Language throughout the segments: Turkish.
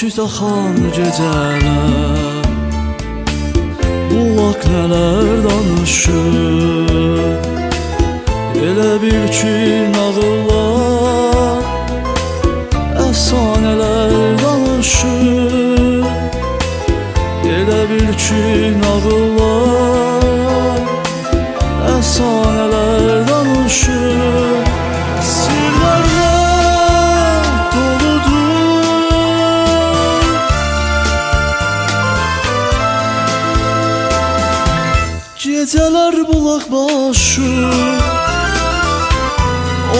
sakit axan gecələr Bulaq nələr danışır? Elə bil ki nağıllar Əfsanələr danışır. Elə bil ki nağıllar Gecələr bulaq başı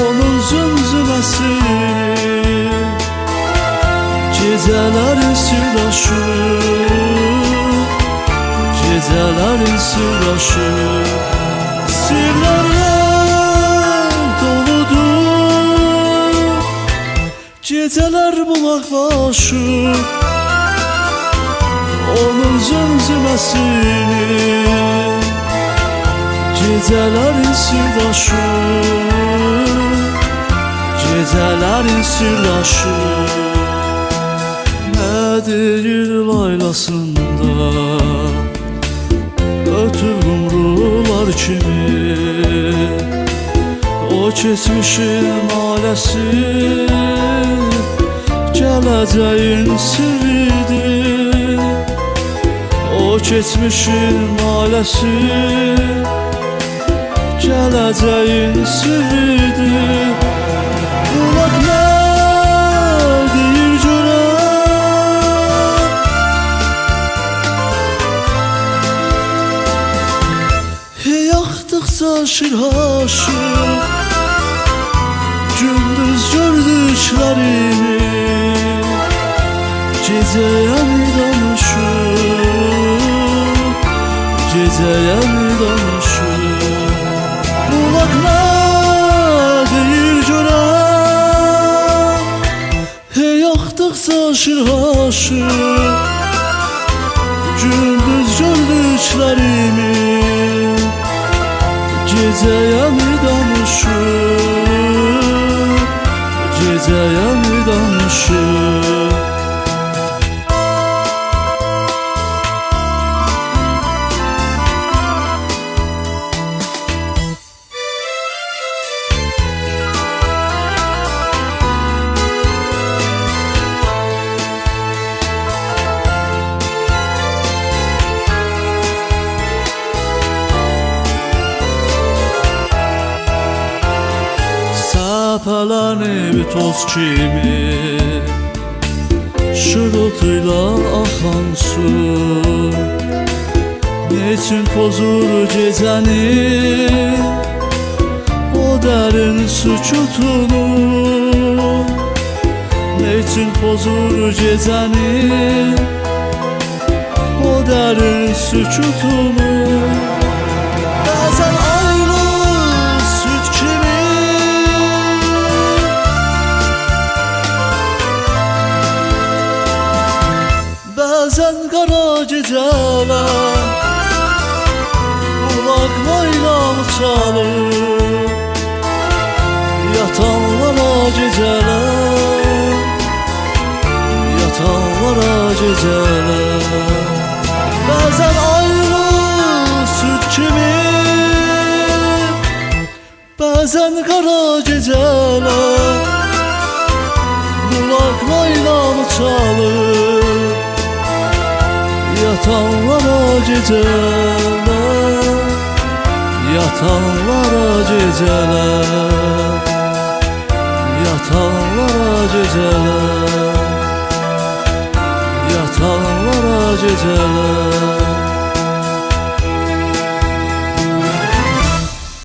Onun zümzüməsi Gecələr sirdaşır Gecələr sirdaşır Sirlərlə doludur Gecələr bulaq başı. Onun zümzüməsini Gecələrin sirdaşır Gecələrin sirdaşır Nə deyir laylasında? Ötür qumrular kimi? O keçmişin naləsi Gələcəyin sirridir O keçmişin naləsi Gələcəyin sirridir Qulaq nə deyir görək Hey yaxdıqca şirhaşır Gündüz gördüklərini Gecəyə mi danışır Gecəyə mi danışır Deyir görək Hey yaxdıqca şirhaşır Gündüz gördüklərimi Gecəyə mi danışır Gecəyə mi danışır Səpələnib toz kimi Şırıltıyla axan su. Neçün pozur gecəni O dərin sükutunu Neçün pozur gecəni O dərin sükutunu çalır Yatanlara gecələr Yatanlara gecələr Bəzən ayrı süt kimi Bəzən qara gecələr Bulaq laylam çalır. Yatanlara gecələr Yatanlara gecələr Yatanlara gecələr Yatanlara gecələr